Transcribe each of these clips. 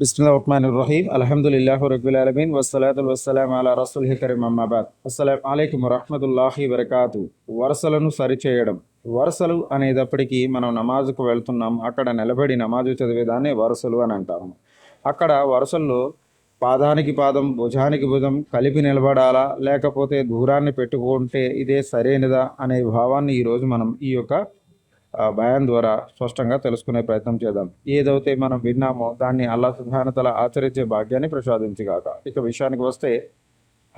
బిస్మిల్లా ఉస్మాన్ రహీం అల్హమ్దుల్లాహు రబ్బిల్ ఆలమీన్ వస్సలాతు వస్సలాం అలా రసూల్ కరీం అమ్మాబాద్ అస్సలం అలైకుం వరహమతుల్లాహి వరకాతు వరుసలను సరిచేయడం. వరుసలు అనేటప్పటికీ మనం నమాజుకు వెళ్తున్నాం. అక్కడ నిలబడి నమాజు చదివేదాన్ని వరుసలు అని అంటాము. అక్కడ వరుసల్లో పాదానికి పాదం భుజానికి భుజం కలిపి నిలబడాలా లేకపోతే దూరాన్ని పెట్టుకుంటే ఇదే సరైనదా అనే భావాన్ని ఈరోజు మనం ఈ యొక్క బయాన్ ద్వారా స్పష్టంగా తెలుసుకునే ప్రయత్నం చేద్దాం. ఏదైతే మనం విన్నామో దాన్ని అల్లా సుధానతల ఆచరించే భాగ్యాన్ని ప్రసాదించగాక. ఇక విషయానికి వస్తే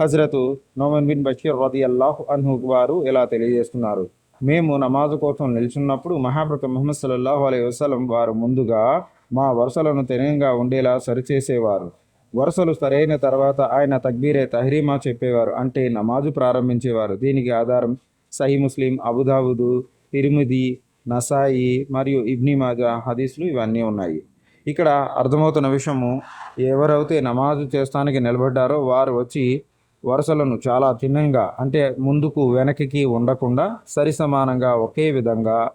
హజరత్ నోమన్ బిన్ బషీర్ రది అల్లాహ్ అన్హు వారు ఇలా తెలియజేస్తున్నారు. మేము నమాజు కోసం నిల్చున్నప్పుడు మహాప్రత ముహమ్మద్ సల్లల్లాహు అలై వసలం వారు ముందుగా మా వరుసలను తెనంగా ఉండేలా సరిచేసేవారు. వరుసలు సరైన తర్వాత ఆయన తక్బీరే తహరీమా చెప్పేవారు. అంటే నమాజు ప్రారంభించేవారు. దీనికి ఆధారం సహీ ముస్లిం అబుదాబుదు తిరుమిది నసాయి మరియు ఇబ్ని మాజా హదీస్లు ఇవన్నీ ఉన్నాయి. ఇక్కడ అర్థమవుతున్న విషయము ఎవరైతే నమాజు చేస్తానికి నిలబడ్డారో వారు వచ్చి వరుసలను చాలా తిన్నంగా అంటే ముందుకు వెనక్కి ఉండకుండా సరి సమానంగా ఒకే విధంగా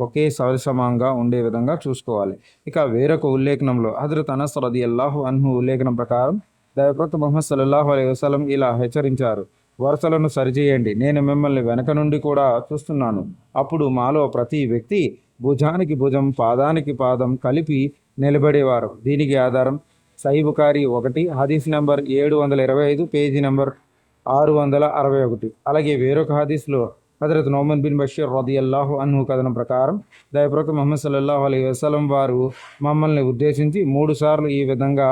ఒకే సరిసమంగా ఉండే విధంగా చూసుకోవాలి. ఇక వేరొక ఉల్లేఖనంలో హజరత్ అనస్ రది అల్లాహు అన్హు ఉల్లేఖనం ప్రకారం దైవప్రత మొహమ్మద్ సల్లాహు అలైహి ఇలా హెచ్చరించారు. వరుసలను సరిచేయండి. నేను మిమ్మల్ని వెనక నుండి కూడా చూస్తున్నాను. అప్పుడు మాలో ప్రతి వ్యక్తి భుజానికి భుజం పాదానికి పాదం కలిపి నిలబడేవారు. దీనికి ఆధారం సైబుకారి ఒకటి హదీస్ నెంబర్ ఏడు వందల ఇరవై ఐదు పేజీ నెంబర్ ఆరు వందల అరవై ఒకటి. అలాగే వేరొక హదీస్లో హజరత్ నోమన్ బిన్ బషీర్ రది అల్లాహు అన్హు కథనం ప్రకారం దయప్రక ముహమ్మద్ సల్లల్లాహు అలీ వసలం వారు మమ్మల్ని ఉద్దేశించి మూడు సార్లు ఈ విధంగా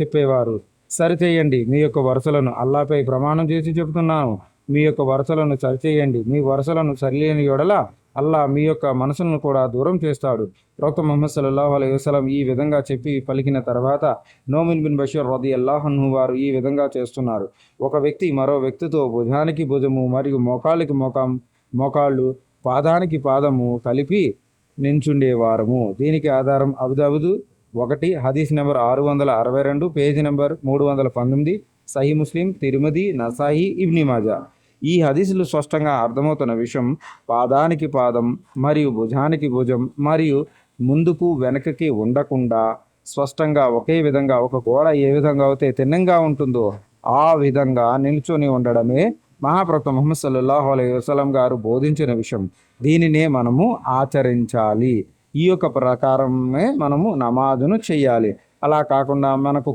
చెప్పేవారు. సరిచేయండి. మీ యొక్క వరుసలను అల్లాపై ప్రమాణం చేసి చెబుతున్నాను. మీ యొక్క వరుసలను సరిచేయండి. మీ వరుసలను సరిలేని ఎడల అల్లా మీ యొక్క మనసులను కూడా దూరం చేస్తాడు. ప్రవక్త మొహమ్మద్ సల్లాహు అలైహి వసలం ఈ విధంగా చెప్పి పలికిన తర్వాత నోమిన్ బిన్ బషీర్ రది అల్లాహన్హు వారు ఈ విధంగా చేస్తున్నారు. ఒక వ్యక్తి మరో వ్యక్తితో భుజానికి భుజము మరియు మోకాళ్ళకి మోకాం మోకాళ్ళు పాదానికి పాదము కలిపి నించుండేవారము. దీనికి ఆధారం అబుదాబుదు ఒకటి హదీస్ నెంబర్ ఆరు వందల అరవై రెండు పేజీ నెంబర్ మూడు వందల పంతొమ్మిది సహీ ముస్లిం తిరుమది నసాయి ఇబ్ని మాజా. ఈ హదీసులు స్పష్టంగా అర్థమవుతున్న విషయం పాదానికి పాదం మరియు భుజానికి భుజం మరియు ముందుకు వెనకకి ఉండకుండా స్పష్టంగా ఒకే విధంగా ఒక గోడ ఏ విధంగా అయితే తిన్నంగా ఉంటుందో ఆ విధంగా నిల్చొని ఉండడమే మహాప్రత ముహమ్మద్ సల్లాహు అలైహి వసల్లం గారు బోధించిన విషయం. దీనినే మనము ఆచరించాలి. ఈ యొక్క ప్రకారమే మనము నమాజును చేయాలి అలా కాకుండా మనకు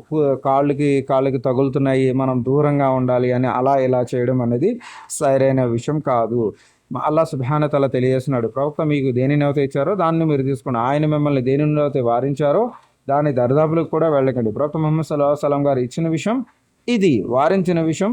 కాళ్ళకి కాళ్ళకి తగులుతున్నాయి మనం దూరంగా ఉండాలి అని అలా ఇలా చేయడం అనేది సరైన విషయం కాదు. అల్లా సుభానతల తెలియజేస్తున్నాడు ప్రవక్త మీకు దేనిని అయితే ఇచ్చారో దాన్ని మీరు తీసుకోండి ఆయన మిమ్మల్ని దేనిని అయితే వారించారో దాని దరిదాపులకు కూడా వెళ్ళకండి. ప్రవక్త ముహమ్మద్ సల్లాహు సలం గారు ఇచ్చిన విషయం ఇది. వారించిన విషయం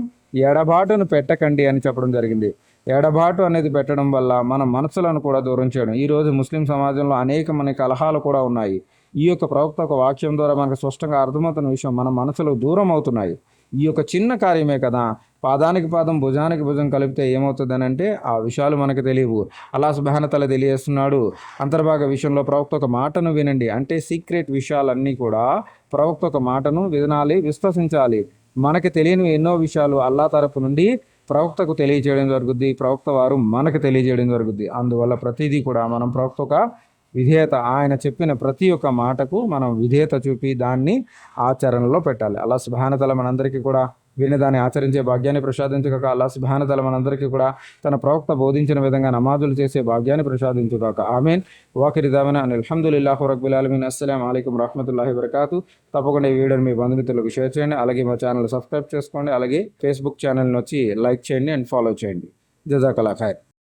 ఎడబాటును పెట్టకండి అని చెప్పడం జరిగింది. ఎడబాటు అనేది పెట్టడం వల్ల మన మనసులను కూడా దూరం చేయడం. ఈరోజు ముస్లిం సమాజంలో అనేక మన కలహాలు కూడా ఉన్నాయి. ఈ యొక్క ప్రవక్త ఒక వాక్యం ద్వారా మనకు స్పష్టంగా అర్థమవుతున్న విషయం మన మనసులు దూరం అవుతున్నాయి. ఈ యొక్క చిన్న కార్యమే కదా. పాదానికి పాదం భుజానికి భుజం కలిపితే ఏమవుతుందని అంటే ఆ విషయాలు మనకు తెలియవు. అలా సుభానతల తెలియజేస్తున్నాడు. అంతర్భాగ విషయంలో ప్రవక్త ఒక మాటను వినండి. అంటే సీక్రెట్ విషయాలన్నీ కూడా ప్రవక్త ఒక మాటను వినాలి విశ్వసించాలి. మనకి తెలియని ఎన్నో విషయాలు అల్లా తరపు నుండి ప్రవక్తకు తెలియజేయడం జరుగుద్ది ప్రవక్త వారు మనకు తెలియజేయడం జరుగుద్ది. అందువల్ల ప్రతిదీ కూడా మనం ప్రవక్త ఒక విధేయత ఆయన చెప్పిన ప్రతి ఒక్క మాటకు మనం విధేయత చూపి దాన్ని ఆచరణలో పెట్టాలి. అలా సుభానతల మనందరికీ కూడా విని దాన్ని ఆచరించే భాగ్యాన్ని ప్రసాదించుగాక అల్లా సుభానతల మనందరికీ కూడా తన ప్రవక్త బోధించిన విధంగా నమాజులు చేసే భాగ్యాన్ని ప్రసాదించుగాక. ఆమెన్. వాకిరి దామన అని అల్హమ్దుల్లాహు రబ్బుల్ ఆలమీన్. అస్సలం అయికం రహమతుల్లాహి వరకాతు తప్పకుండా ఈ వీడియోని మీ బంధుమిత్రులకు షేర్ చేయండి. అలాగే మా ఛానల్ సబ్స్క్రైబ్ చేసుకోండి. అలాగే ఫేస్బుక్ ఛానల్ని వచ్చి లైక్ చేయండి అండ్ ఫాలో చేయండి. జజాకలా ఖైర్.